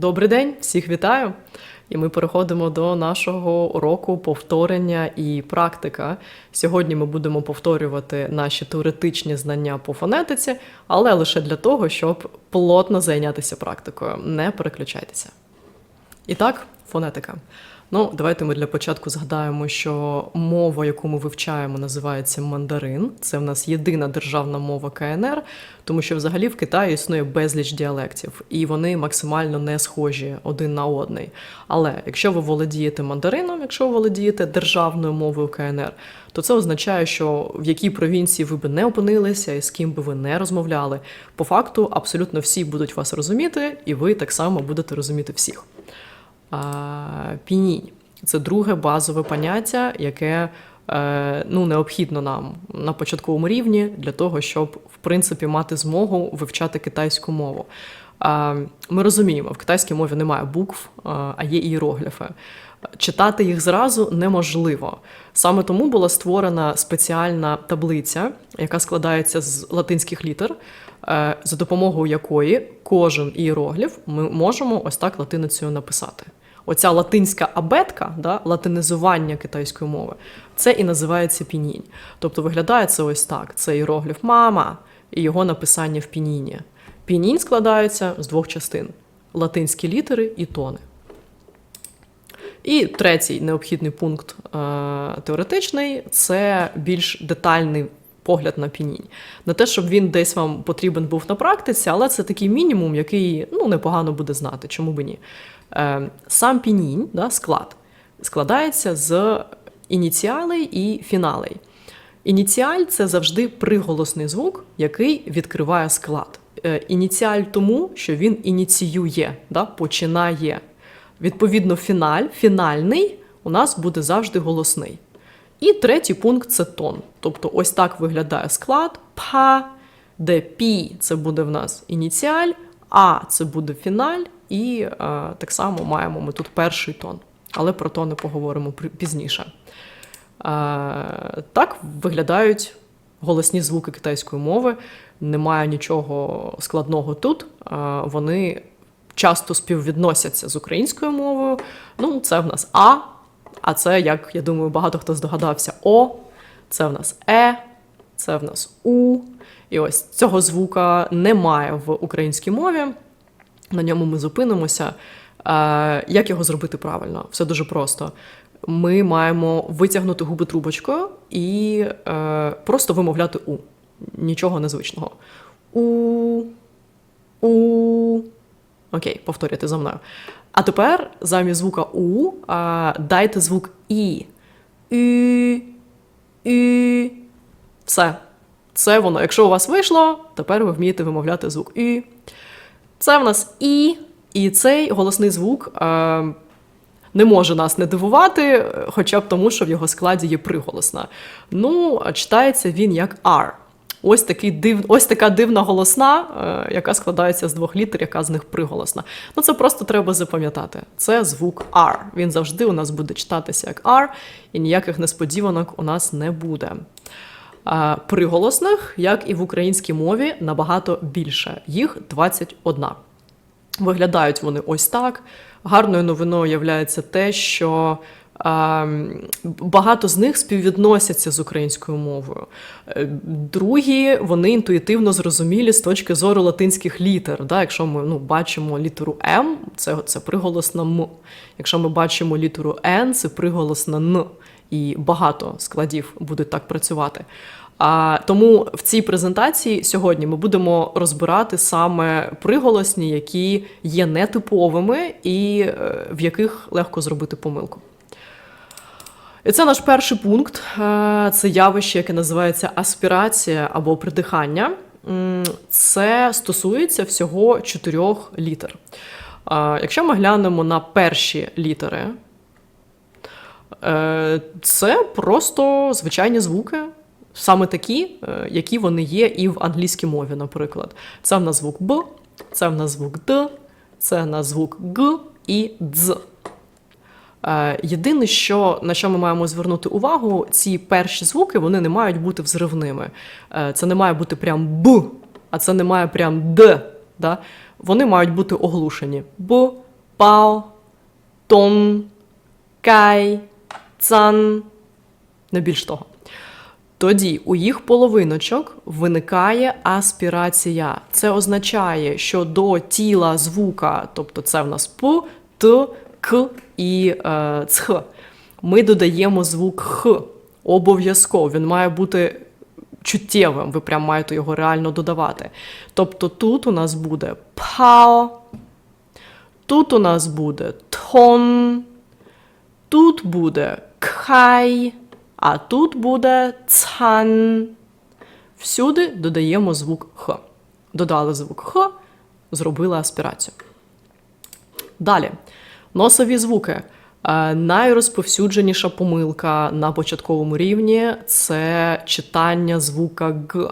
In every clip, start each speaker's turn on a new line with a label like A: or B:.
A: Добрий день, всіх вітаю! І ми переходимо до нашого уроку повторення і практика. Сьогодні ми будемо повторювати наші теоретичні знання по фонетиці, але лише для того, щоб плотно зайнятися практикою. Не переключайтеся. І так, фонетика. Ну, давайте ми для початку згадаємо, що мова, яку ми вивчаємо, називається мандарин. Це в нас єдина державна мова КНР, тому що взагалі в Китаї існує безліч діалектів, і вони максимально не схожі один на одний. Але якщо ви володієте мандарином, якщо ви володієте державною мовою КНР, то це означає, що в якій провінції ви би не опинилися і з ким би ви не розмовляли, по факту абсолютно всі будуть вас розуміти, і ви так само будете розуміти всіх. Пінінь це друге базове поняття, яке е, ну, необхідно нам на початковому рівні для того, щоб в принципі мати змогу вивчати китайську мову. Ми розуміємо, в китайській мові немає букв, а є іерогліфи. Читати їх зразу неможливо. Саме тому була створена спеціальна таблиця, яка складається з латинських літер, е, за допомогою якої кожен іерогліф ми можемо ось так латиницею написати. Оця латинська абетка, да, латинізування китайської мови, це і називається пінінь. Тобто виглядає це ось так: це іерогліф мама і його написання в пініні. Пінінь складається з двох частин: латинські літери і тони. І третій необхідний пункт е, теоретичний це більш детальний погляд на пінінь. Не те, щоб він десь вам потрібен був на практиці, але це такий мінімум, який ну, непогано буде знати, чому би ні. Е, Сам пінінь, да, склад, складається з ініціалей і фіналей. Ініціаль це завжди приголосний звук, який відкриває склад. Е, Ініціаль тому, що він ініціює, да, починає. Відповідно, фіналь, фінальний у нас буде завжди голосний. І третій пункт це тон. Тобто, ось так виглядає склад па, де пі це буде в нас ініціаль, а це буде фіналь, і е, так само маємо ми тут перший тон. Але про тони поговоримо пізніше. Е, так виглядають голосні звуки китайської мови. Немає нічого складного тут. Е, вони часто співвідносяться з українською мовою. Ну, це в нас А, а це, як я думаю, багато хто здогадався, О, це в нас Е, це в нас У. І ось цього звука немає в українській мові. На ньому ми зупинимося. Як його зробити правильно? Все дуже просто. Ми маємо витягнути губи трубочкою і е, просто вимовляти У. Нічого незвичного. У. У. Окей, повторюйте за мною. А тепер замість звука У а, дайте звук І. Ü, Ü. Все. Це воно. Якщо у вас вийшло, тепер ви вмієте вимовляти звук Ü. Це в нас І. І цей голосний звук а, не може нас не дивувати, хоча б тому, що в його складі є приголосна. Ну, читається він як R. Ось такий див, ось така дивна голосна, е, яка складається з двох літер, яка з них приголосна. Ну це просто треба запам'ятати. Це звук R. Він завжди у нас буде читатися як R, і ніяких несподіванок у нас не буде. Е, приголосних, як і в українській мові, набагато більше. Їх 21. Виглядають вони ось так. Гарною новиною є те, що Багато з них співвідносяться з українською мовою. Е, другі вони інтуїтивно зрозумілі з точки зору латинських літер. Да? Якщо ми ну, бачимо літеру М, це це приголосна М. Якщо ми бачимо літеру Н, це приголосна Н. І багато складів будуть так працювати. А тому в цій презентації сьогодні ми будемо розбирати саме приголосні, які є нетиповими і е, в яких легко зробити помилку. І це наш перший пункт. Е, це явище, яке називається аспірація або придихання. Це стосується всього чотирьох літер. Е, якщо ми глянемо на перші літери, е, це просто звичайні звуки, саме такі, які вони є і в англійській мові, наприклад. Це в нас звук Б, це в нас звук Д, це в нас звук Г і Дз. Е, єдине, що на що ми маємо звернути увагу, ці перші звуки вони не мають бути взривними. Е, це не має бути прям Б, а це не має прям Д. Да? Вони мають бути оглушені Б, бао, тон, кай, цан. Не більш того. Тоді у їх половиночок виникає аспірація. Це означає, що до тіла звука, тобто це в нас п, т, к і е, цх, ми додаємо звук х. Обов'язково він має бути чуттєвим, ви прям маєте його реально додавати. Тобто тут у нас буде пао, тут у нас буде тон, тут буде кхай, а тут буде цан. Всюди додаємо звук х. Додали звук х, зробили аспірацію. Далі. Носові звуки. Е, Найрозповсюдженіша помилка на початковому рівні це читання звука Г.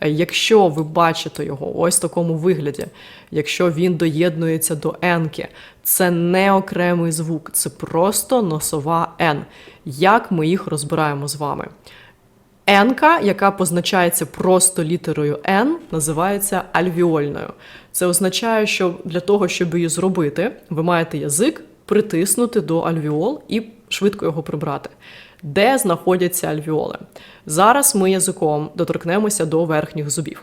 A: Якщо ви бачите його ось в такому вигляді, якщо він доєднується до енки, це не окремий звук, це просто носова Н. Як ми їх розбираємо з вами? Енка, яка позначається просто літерою Н, називається альвіольною. Це означає, що для того, щоб її зробити, ви маєте язик притиснути до альвіол і швидко його прибрати. Де знаходяться альвіоли? Зараз ми язиком доторкнемося до верхніх зубів.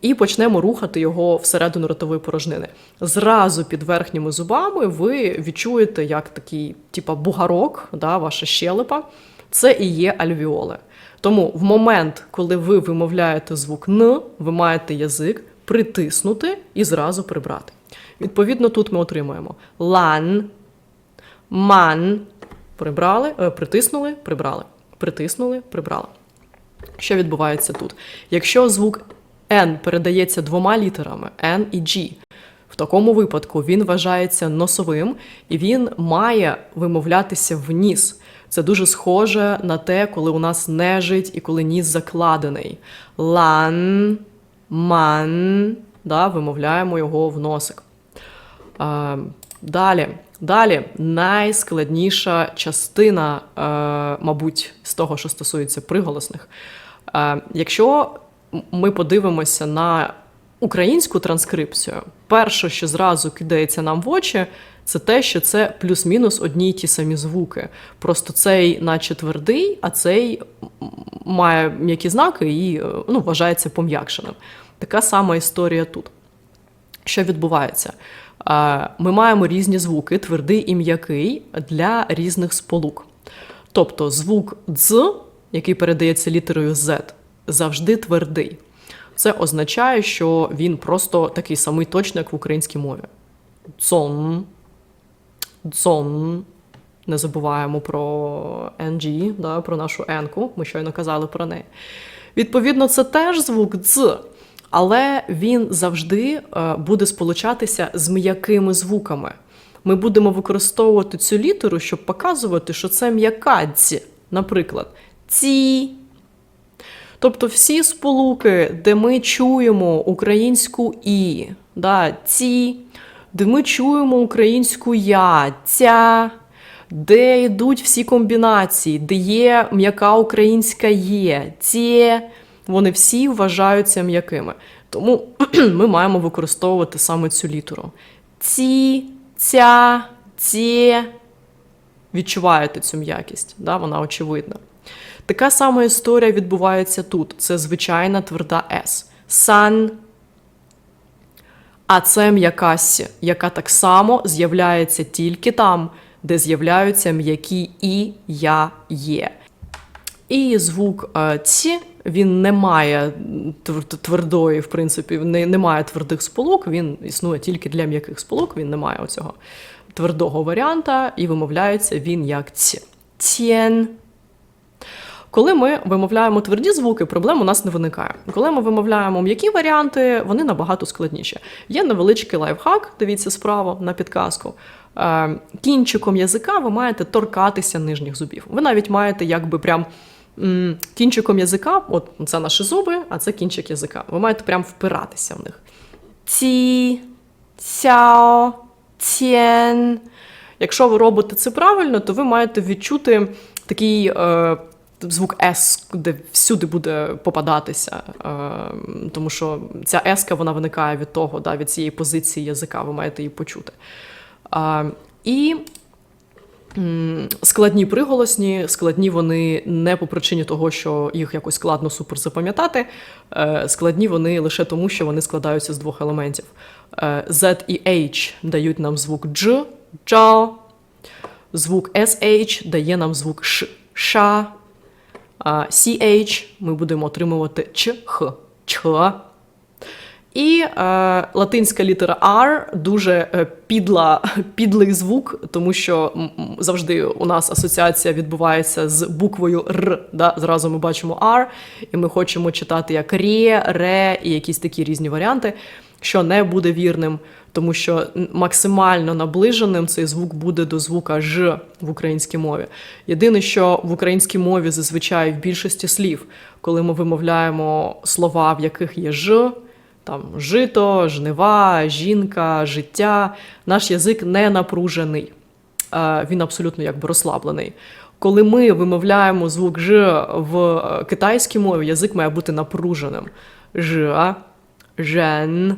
A: І почнемо рухати його всередину ротової порожнини. Зразу під верхніми зубами ви відчуєте, як такий, типа, бугарок, да, ваша щелепа. Це і є альвіоли. Тому в момент, коли ви вимовляєте звук Н, ви маєте язик притиснути і зразу прибрати. Відповідно, тут ми отримуємо лан, ман. Прибрали, е, притиснули, прибрали. Притиснули, прибрали. Що відбувається тут? Якщо звук N передається двома літерами N і G, такому випадку він вважається носовим і він має вимовлятися в ніс. Це дуже схоже на те, коли у нас нежить і коли ніс закладений. Лан, ман, да, вимовляємо його в носик. А, далі, далі найскладніша частина, е, мабуть, з того, що стосується приголосних. Е, якщо ми подивимося на українську транскрипцію, перше, що зразу кидається нам в очі, це те, що це плюс-мінус одні й ті самі звуки. Просто цей, наче твердий, а цей має м'які знаки і е, ну, вважається пом'якшеним. Така сама історія тут. Що відбувається? Е, Ми маємо різні звуки, твердий і м'який для різних сполук. Тобто звук дз, який передається літерою Z, завжди твердий. Це означає, що він просто такий самий точно, як в українській мові. Цон, дзон. Не забуваємо про NG, да, про нашу енку. Ми щойно казали про неї. Відповідно, це теж звук дз, але він завжди е, буде сполучатися з м'якими звуками. Ми будемо використовувати цю літеру, щоб показувати, що це м'яка дз. Наприклад, ці. Тобто всі сполуки, де ми чуємо українську і, да, ці, де ми чуємо українську я, ця, де йдуть всі комбінації, де є м'яка українська є, ці, вони всі вважаються м'якими. Тому ми маємо використовувати саме цю літеру. Ці, ця, ці. Відчуваєте цю м'якість, да? вона очевидна. Така сама історія відбувається тут. Це звичайна тверда С. Сан. А це м'яка яка так само з'являється тільки там, де з'являються м'які і, я, є. І звук е, ці він не має твердої, в принципі, не, має твердих сполук, він існує тільки для м'яких сполук, він не має оцього твердого варіанта, і вимовляється він як ці. Тєн. Коли ми вимовляємо тверді звуки, проблем у нас не виникає. Коли ми вимовляємо м'які варіанти, вони набагато складніші. Є невеличкий лайфхак, дивіться справа на підказку. Е, Кінчиком язика ви маєте торкатися нижніх зубів. Ви навіть маєте якби прям кінчиком язика, от це наші зуби, а це кінчик язика. Ви маєте прям впиратися в них. Ці, цяо, цєн. Якщо ви робите це правильно, то ви маєте відчути такий е, звук С, де всюди буде попадатися. Е, тому що ця еска вона виникає від того, да, від цієї позиції язика, ви маєте її почути. А, і складні приголосні, складні вони не по причині того, що їх якось складно супер запам'ятати. Е, Складні вони лише тому, що вони складаються з двох елементів. Е, Z і H дають нам звук Дж, джао. Звук SH дає нам звук Ш, ша. CH ми будемо отримувати Ч, Х, Ч. І е, латинська літера R дуже е, підла, підлий звук, тому що завжди у нас асоціація відбувається з буквою Р. Да? Зразу ми бачимо R, і ми хочемо читати як ре, ре і якісь такі різні варіанти, що не буде вірним, тому що максимально наближеним цей звук буде до звука Ж в українській мові. Єдине, що в українській мові зазвичай в більшості слів, коли ми вимовляємо слова, в яких є Ж, там жито, жнива, жінка, життя. Наш язик не напружений, він абсолютно якби розслаблений. Коли ми вимовляємо звук Ж в е, китайській мові, язик має бути напруженим. Ж, жен,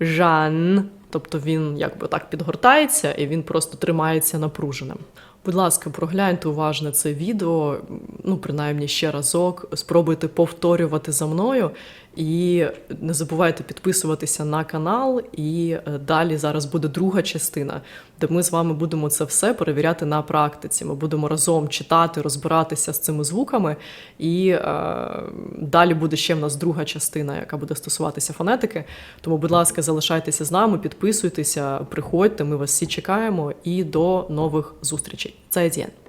A: жан. Тобто він якби так підгортається і він просто тримається напруженим. Будь ласка, прогляньте уважно це відео, ну принаймні ще разок. Спробуйте повторювати за мною і не забувайте підписуватися на канал. І е, далі зараз буде друга частина, де ми з вами будемо це все перевіряти на практиці. Ми будемо разом читати, розбиратися з цими звуками. І е, далі буде ще в нас друга частина, яка буде стосуватися фонетики. Тому, будь ласка, залишайтеся з нами, підписуйтеся, приходьте. Ми вас всі чекаємо і до нових зустрічей. Це Зайдien.